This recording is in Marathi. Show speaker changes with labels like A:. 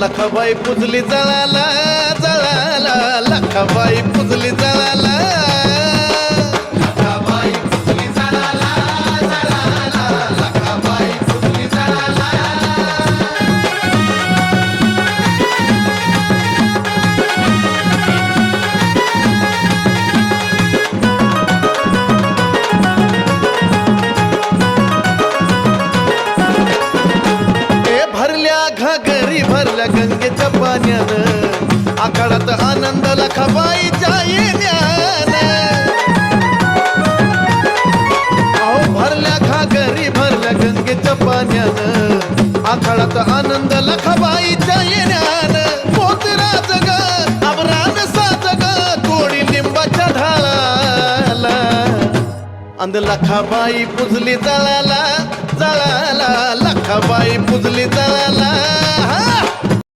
A: लखबाई पुजली जळाला जळाला लखबाई पुजली. भरल्या गंगेच्या पाण्यानं. आखाडात आनंद खपाईच्या येण्यान. अहो भरल्या घागरी भरल्या गंगेच्या पाण्यानं. आखाडात आनंद खपाईच्या येण्यान. पोतराज ग अबरान सा ग कोणी लिंबाच्या ढाळाला. अंद लखाबाई पुजली जळाला जळाला. लखाबाई पुजली जळाला.